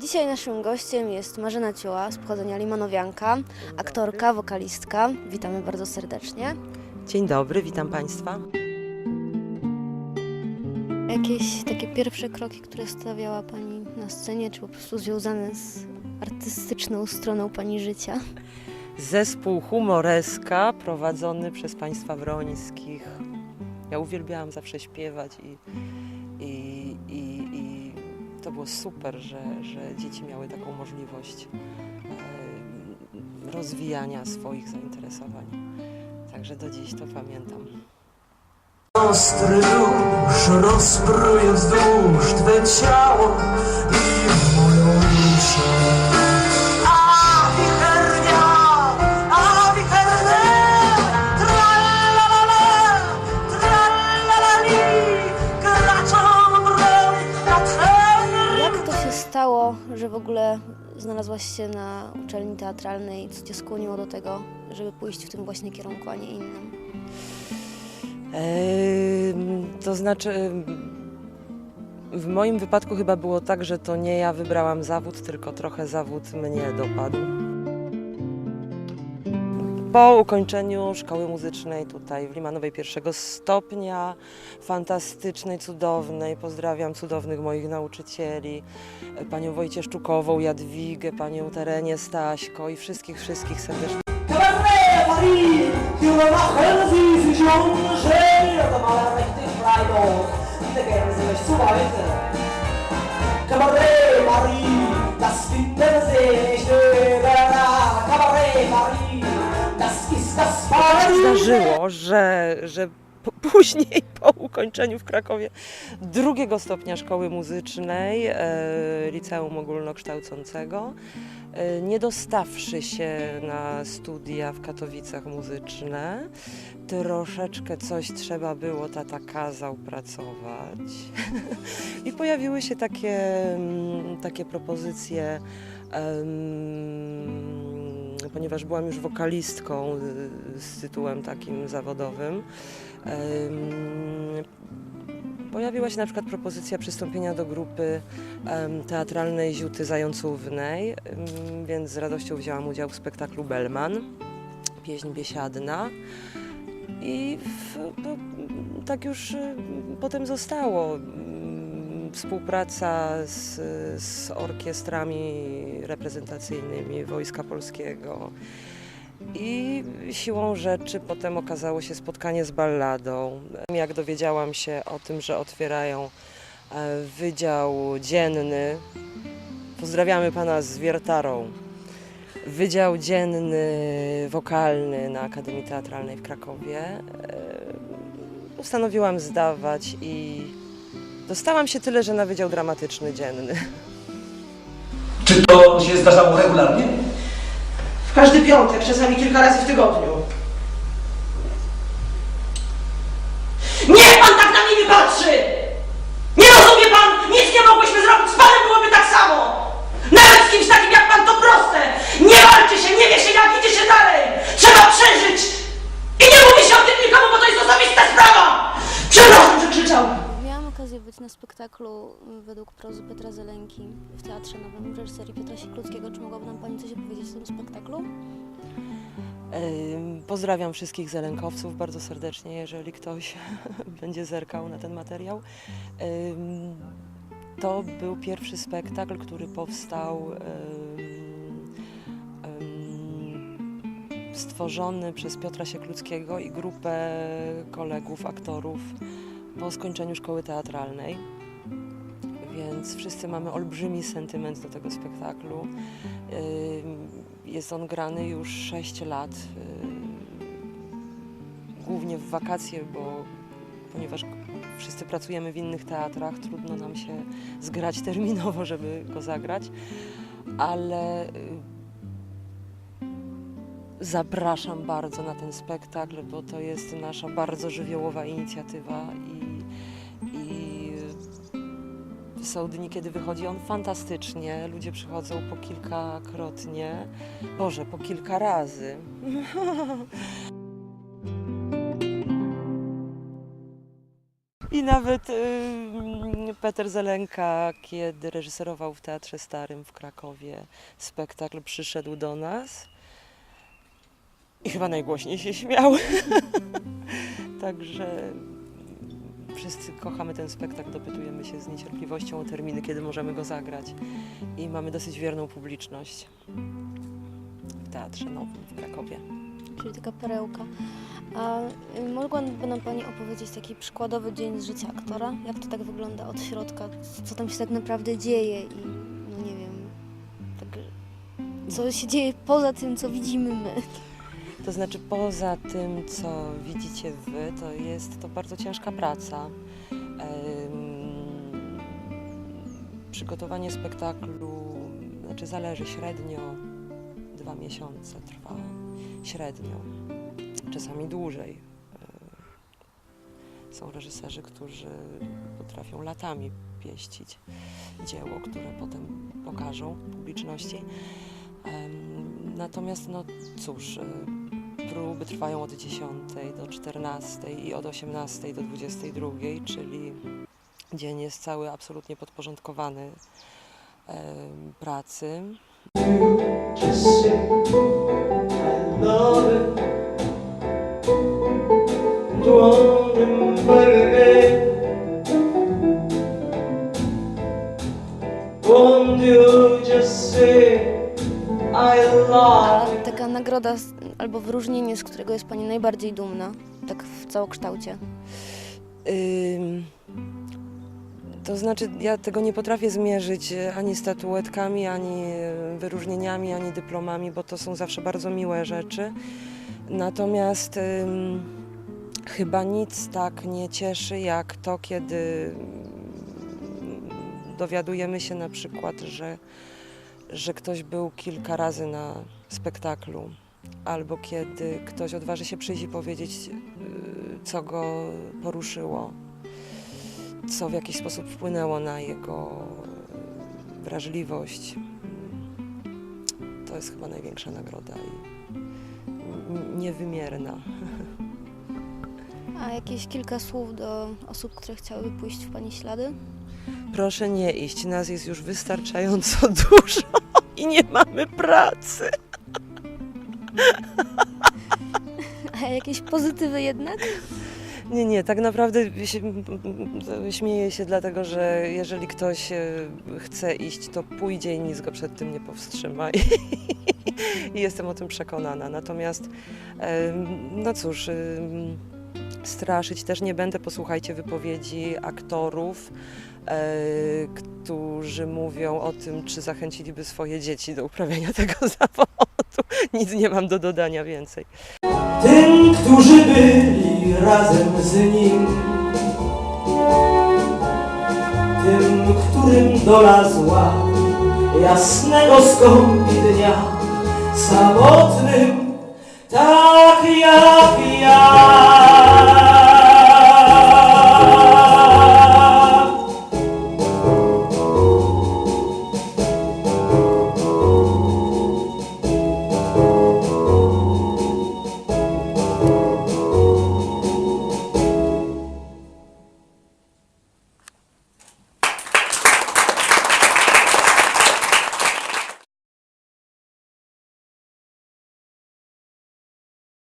Dzisiaj naszym gościem jest Marzena Ciuła z pochodzenia Limanowianka, aktorka, wokalistka. Witamy bardzo serdecznie. Dzień dobry, witam Państwa. Jakieś takie pierwsze kroki, które stawiała Pani na scenie, czy po prostu związane z artystyczną stroną Pani życia? Zespół Humoreska prowadzony przez Państwa Wrońskich. Ja uwielbiałam zawsze śpiewać i, było super, że, że dzieci miały taką możliwość e, rozwijania swoich zainteresowań. Także do dziś to pamiętam. Ostry nóż rozpruje wzdłuż Twe ciało znalazłaś się na uczelni teatralnej? Co Cię skłoniło do tego, żeby pójść w tym właśnie kierunku, a nie innym? To znaczy, w moim wypadku chyba było tak, że to nie ja wybrałam zawód, tylko trochę zawód mnie dopadł. Po ukończeniu szkoły muzycznej tutaj w Limanowej pierwszego stopnia, fantastycznej, cudownej, pozdrawiam cudownych moich nauczycieli, panią Wojcieszczukową, Jadwigę, panią Terenię Staśko i wszystkich, wszystkich serdecznie. Zdarzyło, że, że później po ukończeniu w Krakowie drugiego stopnia szkoły muzycznej, e, liceum ogólnokształcącego, e, nie dostawszy się na studia w Katowicach muzyczne, troszeczkę coś trzeba było, tata kazał pracować. I pojawiły się takie, mm, takie propozycje em, ponieważ byłam już wokalistką y, z tytułem takim zawodowym. Pojawiła się na przykład propozycja przystąpienia do grupy teatralnej Ziuty Zającównej, więc z radością wzięłam udział w spektaklu Bellman, pieśń biesiadna. I w, no, tak już y, potem zostało. Współpraca z, z orkiestrami reprezentacyjnymi Wojska Polskiego. I siłą rzeczy potem okazało się spotkanie z balladą. Jak dowiedziałam się o tym, że otwierają e, wydział dzienny, pozdrawiamy pana z Wiertarą, wydział dzienny wokalny na Akademii Teatralnej w Krakowie, e, postanowiłam zdawać i dostałam się tyle, że na wydział dramatyczny dzienny. Czy to się zdarzało regularnie? W każdy piątek, czasami kilka razy w tygodniu. Niech pan tak na mnie nie patrzy! Nie rozumie pan! Nic nie mogłyśmy zrobić, z panem byłoby tak samo! Nawet z kimś takim jak pan to proste! Nie walczy się, nie wie się jak idzie się dalej! Trzeba przeżyć! I nie mówi się o tym nikomu, bo to jest osobista sprawa! Przepraszam, że krzyczał! Być na spektaklu m, według prozy Petra Zelenki w Teatrze Nowym w reżyserii Piotra Siekluckiego. Czy mogłaby nam Pani coś opowiedzieć o tym spektaklu? Pozdrawiam wszystkich zelenkowców bardzo serdecznie, jeżeli ktoś będzie zerkał na ten materiał. To był pierwszy spektakl, który powstał stworzony przez Piotra Siekluckiego i grupę kolegów, aktorów po skończeniu szkoły teatralnej. Więc wszyscy mamy olbrzymi sentyment do tego spektaklu. Ym, Jest on grany już 6 lat, ym, głównie w wakacje, bo ponieważ wszyscy pracujemy w innych teatrach, trudno nam się zgrać terminowo, żeby go zagrać, ale y, zapraszam bardzo na ten spektakl, bo to jest nasza bardzo żywiołowa inicjatywa są dni, kiedy wychodzi on fantastycznie. Ludzie przychodzą po kilkakrotnie, Boże, po kilka razy. I nawet ym, Peter Zelenka, kiedy reżyserował w Teatrze Starym w Krakowie spektakl, przyszedł do nas i chyba najgłośniej się śmiał. Także wszyscy kochamy ten spektakl, dopytujemy się z niecierpliwością o terminy, kiedy możemy go zagrać i mamy dosyć wierną publiczność w Teatrze Nowym w Krakowie. Czyli taka perełka. A y, mogłaby nam Pani opowiedzieć taki przykładowy dzień z życia aktora? Jak to tak wygląda od środka? Co tam się tak naprawdę dzieje i no nie wiem, tak, co się dzieje poza tym, co widzimy my? To znaczy poza tym, co widzicie wy, to jest to bardzo ciężka praca. Przygotowanie spektaklu, znaczy zależy średnio dwa miesiące trwa, średnio, czasami dłużej. Są reżyserzy, którzy potrafią latami pieścić dzieło, które potem pokażą publiczności. Natomiast, no cóż, próby trwają od 10 do 14 i od 18 do 22, czyli dzień jest cały absolutnie podporządkowany pracy. Taka nagroda albo wyróżnienie, z którego jest Pani najbardziej dumna, tak w całokształcie? Ym, To znaczy, ja tego nie potrafię zmierzyć e, ani statuetkami, ani e, wyróżnieniami, ani dyplomami, bo to są zawsze bardzo miłe rzeczy. Natomiast ym, chyba nic tak nie cieszy jak to, kiedy mm, dowiadujemy się na przykład, że, że ktoś był kilka razy na spektaklu, albo kiedy ktoś odważy się przyjść i powiedzieć, y, co go poruszyło, co w jakiś sposób wpłynęło na jego y, wrażliwość. To jest chyba największa nagroda i niewymierna. A jakieś kilka słów do osób, które chciałyby pójść w Pani ślady? Proszę nie iść, nas jest już wystarczająco dużo i nie mamy pracy. A jakieś pozytywy jednak? Nie, nie, tak naprawdę się, śmieję się dlatego, że jeżeli ktoś e, chce iść, to pójdzie i nic go przed tym nie powstrzyma. I, i jestem o tym przekonana. Natomiast, no cóż, straszyć też nie będę. Posłuchajcie wypowiedzi aktorów, e, którzy mówią o tym, czy zachęciliby swoje dzieci do uprawiania tego zawodu. Nic nie mam do dodania więcej. Tym, którzy byli razem z nim Tym, którym dola zła Jasnego skąpi dnia Samotnym, tak jak ja